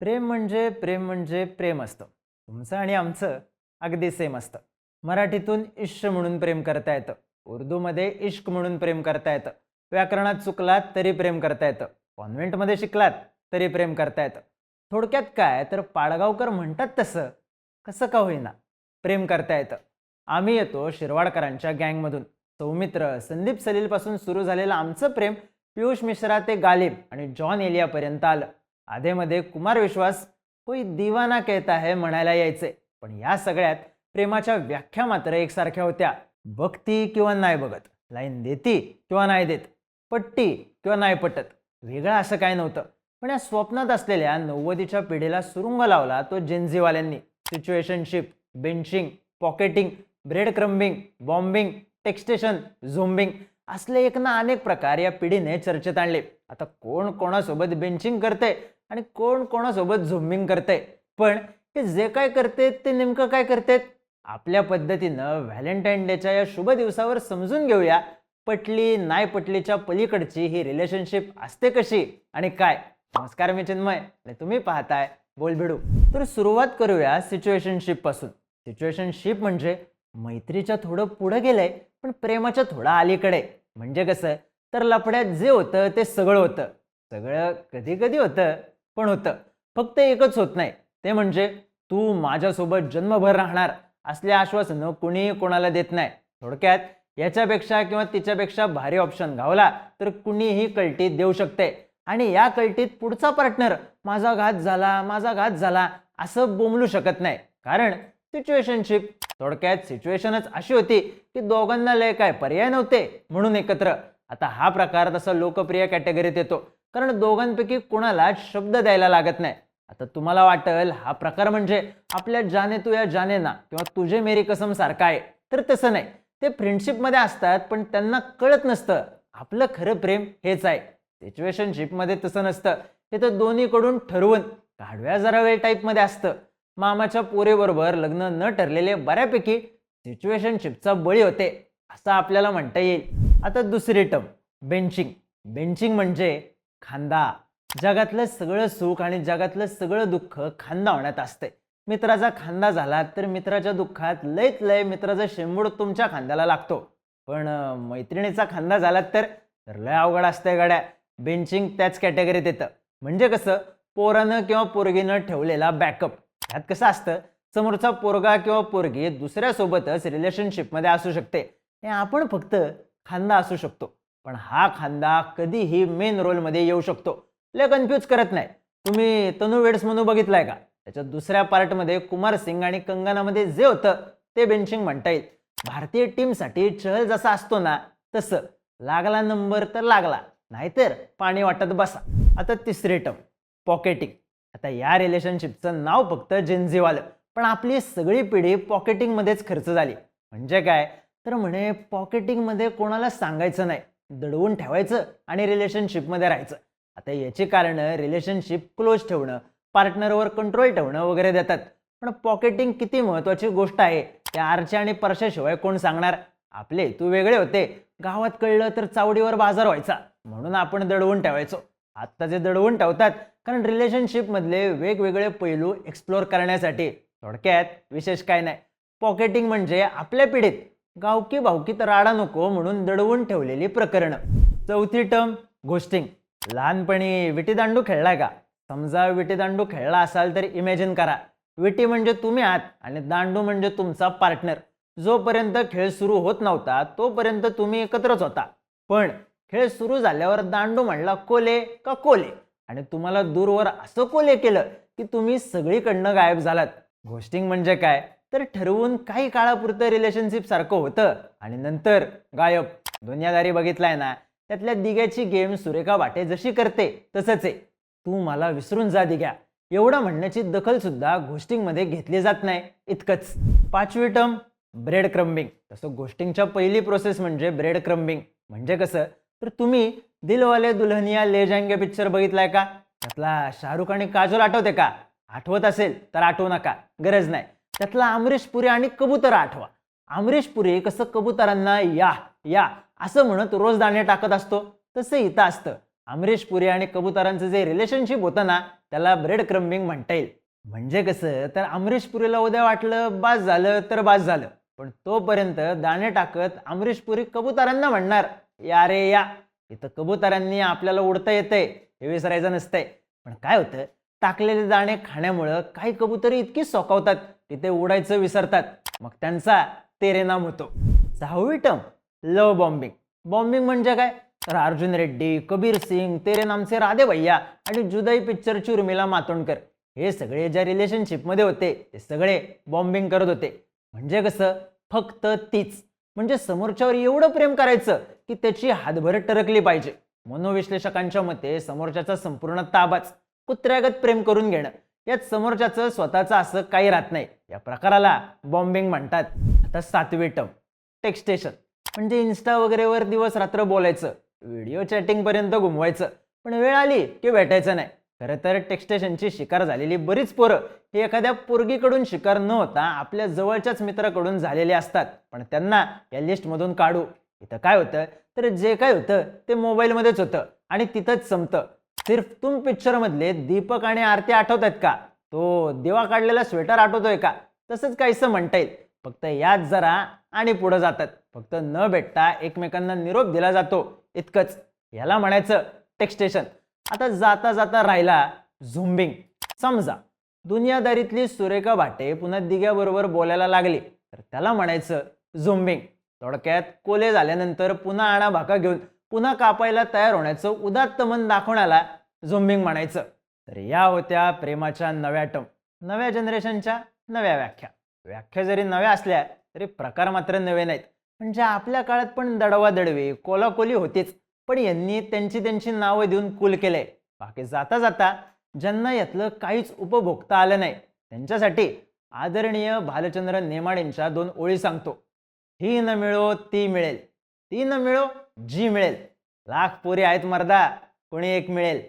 प्रेम म्हणजे प्रेम म्हणजे प्रेम असतं. तुमचं आणि आमचं अगदी सेम असतं. मराठीतून इश्श म्हणून प्रेम करता येतं. उर्दूमध्ये इश्क म्हणून प्रेम करता येतं. व्याकरणात चुकलात तरी प्रेम करता येतं. कॉन्व्हेंटमध्ये शिकलात तरी प्रेम करता येतं. थोडक्यात काय तर पाडगावकर म्हणतात तसं. कसं का होईना. प्रेम करता येतं. आम्ही येतो शिरवाडकरांच्या गँगमधून. सौमित्र संदीप सलीलपासून सुरू झालेलं आमचं प्रेम पियुष मिश्रा ते गालिब आणि जॉन एलियापर्यंत आलं. आधेमध्ये कुमार विश्वास कोई दिवाना कहता है म्हणायला यायचे. पण या सगळ्यात प्रेमाच्या व्याख्या मात्र एकसारख्या होत्या. बघती किंवा नाही बघत लाईन देती किंवा नाही देत पट्टी किंवा नाही पटत वेगळं असं काय नव्हतं. पण या स्वप्नात असलेल्या नव्वदीच्या पिढीला सुरुंग लावला तो जेन्झीवाल्यांनी situationship benching pocketing breadcrumbing bombing textation zombieing असले एक ना अनेक प्रकार या पिढीने चर्चेत आणले. आता कोण कोणासोबत बेंचिंग करते आणि कोण कोणासोबत झुम्मिंग करतंय? पण हे जे काय करते ते नेमकं काय करतेत? आपल्या पद्धतीनं व्हॅलेंटाईन डेच्या या शुभ दिवसावर समजून घेऊया पटली नाही पटलीच्या पलीकडची ही रिलेशनशिप असते कशी आणि काय? नमस्कार मी चिन्मय आणि तुम्ही पाहताय बोलभिडू. तर सुरुवात करूया सिच्युएशनशिपपासून. सिच्युएशनशिप म्हणजे मैत्रीच्या थोडं पुढं गेलंय पण प्रेमाच्या थोडं अलीकडे. म्हणजे कसं? तर लफड्यात जे होतं ते सगळं होतं. सगळं कधी कधी होतं. पण होतं. फक्त एकच होत नाही. ते म्हणजे तू माझ्यासोबत जन्मभर राहणार असले आश्वासनं कुणीही कोणाला देत नाही. थोडक्यात याच्यापेक्षा किंवा तिच्यापेक्षा भारी ऑप्शन घावला तर कुणीही कल्टीत देऊ शकते. आणि या कल्टीत पुढचा पार्टनर माझा घात झाला माझा घात झाला असं बोंबलू शकत नाही. कारण सिच्युएशनशिप थोडक्यात सिच्युएशनच अशी होती की दोघांना लय काय पर्याय नव्हते म्हणून एकत्र. आता हा प्रकार तसा लोकप्रिय कॅटेगरीत येतो. कारण दोघांपैकी कुणालाच शब्द द्यायला लागत नाही. आता तुम्हाला वाटेल हा प्रकार म्हणजे आपल्या जाने तू या जाने ना किंवा तुझे मेरी कसम सारखा आहे. तर तसं नाही. ते फ्रेंडशिपमध्ये असतात पण त्यांना कळत नसतं. आपलं खरं प्रेम हेच आहे. सिच्युएशनशिपमध्ये तसं नसतं. हे तर दोन्हीकडून ठरवून काढव्या जरा वेळ टाईपमध्ये असतं. मामाच्या पोरेबरोबर लग्न न ठरलेले बऱ्यापैकी सिच्युएशनशिपचा बळी होते असं आपल्याला म्हणता येईल. आता दुसरी टर्म बेंचिंग बेंचिंग म्हणजे खांदा. जगातलं सगळं सुख आणि जगातलं सगळं दुःख खांदा होण्यात असते मित्राचा खांदा झाला तर मित्राच्या दुःखात लयत लय मित्राचा शेंबूड तुमच्या खांद्याला लागतो. पण मैत्रिणीचा खांदा झाला तर तर लय अवघड असतंय गाड्या. बेंचिंग त्याच कॅटेगरीत येतं. म्हणजे कसं पोरानं किंवा पोरगीनं ठेवलेला बॅकअप. ह्यात कसं असतं समोरचा पोरगा किंवा पोरगी दुसऱ्यासोबतच रिलेशनशिपमध्ये असू शकते. हे आपण फक्त खांदा असू शकतो. पण हा खांदा कधीही मेन रोलमध्ये येऊ शकतो. लय कन्फ्यूज करत नाही. तुम्ही तनु वेड्स म्हणून बघितलाय का? त्याच्या दुसऱ्या पार्टमध्ये कुमार सिंग आणि कंगनामध्ये जे होतं ते बेंचिंग म्हणता येईल. भारतीय टीमसाठी चहल जसा असतो ना तसं. लागला नंबर तर लागला नाहीतर पाणी वाटत बसा. आता तिसरी टर्म पॉकेटिंग आता या रिलेशनशिपचं नाव फक्त जेन्झीवालं पण आपली सगळी पिढी पॉकेटिंगमध्येच खर्च झाली. म्हणजे काय? तर म्हणे पॉकेटिंगमध्ये कोणाला सांगायचं नाही. दडवून ठेवायचं आणि रिलेशनशिपमध्ये राहायचं. आता याची कारणं रिलेशनशिप क्लोज ठेवणं पार्टनरवर कंट्रोल ठेवणं वगैरे देतात. पण पॉकेटिंग किती महत्त्वाची गोष्ट आहे त्या आरच्या आणि परशाशिवाय कोण सांगणार? आपले तू वेगळे होते. गावात कळलं तर चावडीवर बाजार व्हायचा. म्हणून आपण दडवून ठेवायचो. आत्ता जे दडवून ठेवतात कारण रिलेशनशिपमधले वेगवेगळे पैलू एक्सप्लोअर करण्यासाठी थोडक्यात विशेष काय नाही. पॉकेटिंग म्हणजे आपल्या पिढीत गावकी भावकीत राडा नको म्हणून दडवून ठेवलेली प्रकरणं. चौथी टर्म गोष्टिंग. लहानपणी विटीदांडू खेळलाय का? समजा विटीदांडू खेळला असाल तर इमॅजिन करा. विटी म्हणजे तुम्ही आहात आणि दांडू म्हणजे तुमचा पार्टनर जोपर्यंत खेळ सुरू होत नव्हता तोपर्यंत तुम्ही एकत्रच होता. पण खेळ सुरू झाल्यावर दांडू म्हणला कोले का कोले? आणि तुम्हाला दूरवर असं कोले केलं की तुम्ही सगळीकडनं गायब झालात. गोष्टिंग म्हणजे काय? तर ठरवून काही काळापुरतं रिलेशनशिप सारखं होतं. आणि नंतर गायब. दुनियादारी बघितलाय ना त्यातल्या दिग्याची गेम सुरेखा वाटे जशी करते तसंच आहे. तू मला विसरून जा दिग्या. एवढं म्हणण्याची दखल सुद्धा गोष्टींमध्ये घेतली जात नाही. इतकंच. पाचवी टर्म ब्रेड क्रम्बिंग तसं गोष्टींच्या पहिली प्रोसेस म्हणजे ब्रेड क्रम्बिंग म्हणजे कसं? तर तुम्ही दिलवाले दुल्हनिया ले जाएंगे पिक्चर बघितलाय का? त्यातला शाहरुख आणि काजोल आठवते का? आठवत असेल तर आठवू नका. गरज नाही. त्यातला अमरीश पुरी आणि कबूतर आठवा. अमरीश पुरी कसं कबुतरांना या या असं म्हणत रोज दाणे टाकत असतो. तसं इथं असतं. अमरीश पुरी आणि कबुतरांचं जे रिलेशनशिप होतं ना त्याला ब्रेड क्रम्बिंग म्हणता येईल. म्हणजे कसं तर अमरीश पुरीला उद्या वाटलं बास झालं तर बास झालं. पण तोपर्यंत दाणे टाकत अमरीश पुरी कबुतरांना म्हणणार या रे या. इथं कबुतरांनी आपल्याला उडता येतंय हे विसरायचं नसतंय. पण काय होतं टाकलेले दाणे खाण्यामुळं काही कबुतरी इतकी सोकावतात की ते उडायचं विसरतात. मग त्यांचा तेरे नाम होतो. सहावी टर्म लव बॉम्बिंग बॉम्बिंग म्हणजे काय? तर अर्जुन रेड्डी कबीर सिंग तेरे नामचे राधे भैया आणि जुदाई पिक्चरची उर्मिला मातोंडकर. हे सगळे ज्या रिलेशनशिपमध्ये होते ते सगळे बॉम्बिंग करत होते. म्हणजे कसं? फक्त तीच. म्हणजे समोरच्यावर एवढं प्रेम करायचं की त्याची हातभर टरकली पाहिजे. मनोविश्लेषकांच्या मते समोरच्याचा संपूर्ण ताबाच कुत्र्यागत प्रेम करून घेणं. यात समोरच्याचं स्वतःचं असं काही राहत नाही. या प्रकाराला बॉम्बिंग म्हणतात. आता सातवी टर्म टेक्स्टेशन म्हणजे इन्स्टा वगैरेवर दिवस रात्र बोलायचं व्हिडिओ चॅटिंगपर्यंत घुमवायचं. पण वेळ आली की भेटायचं नाही. खरं तर टेक्स्टेशनची शिकार झालेली बरीच पोरं ही एखाद्या पोरगीकडून शिकार न होता आपल्या जवळच्याच मित्राकडून झालेले असतात. पण त्यांना या लिस्टमधून काढू. इथं काय होतं? तर जे काय होतं ते मोबाईलमध्येच होतं आणि तिथंच संपतं. सिर्फ तुम पिक्चरमधले दीपक आणि आरती आठवत आहेत का? तो देवा काढलेला स्वेटर आठवतोय का? तसंच काहीसं म्हणता येईल. फक्त यात जरा आणि पुढं जातात. फक्त न भेटता एकमेकांना निरोप दिला जातो. इतकंच. याला म्हणायचं टेक्स्टेशन आता जाता जाता राहिला झुंबिंग समजा दुनियादारीतली सुरेखा भाटे पुन्हा दिग्याबरोबर बोलायला लागली. तर त्याला म्हणायचं झुंबिंग थोडक्यात कोले झाल्यानंतर पुन्हा आणा भाका घेऊन पुन्हा कापायला तयार होण्याचं उदात्त मन दाखवण्याला झुंबिंग म्हणायचं. तर या होत्या प्रेमाच्या नव्या टम नव्या जनरेशनच्या नव्या व्याख्या. व्याख्या जरी नव्या असल्या तरी प्रकार मात्र नवे नाहीत. म्हणजे आपल्या काळात पण दडवादडवी कोलाकोली होतीच. पण यांनी त्यांची त्यांची नावं देऊन कुल केलंय बाकी जाता जाता ज्यांना यातलं काहीच उपभोगता आलं नाही त्यांच्यासाठी आदरणीय भालचंद्र नेमाडेंच्या दोन ओळी सांगतो. ही न मिळो ती मिळेल. ती न मिळो जी मिळेल. लाख पोरी आहेत मर्दा कोणी एक मिळेल.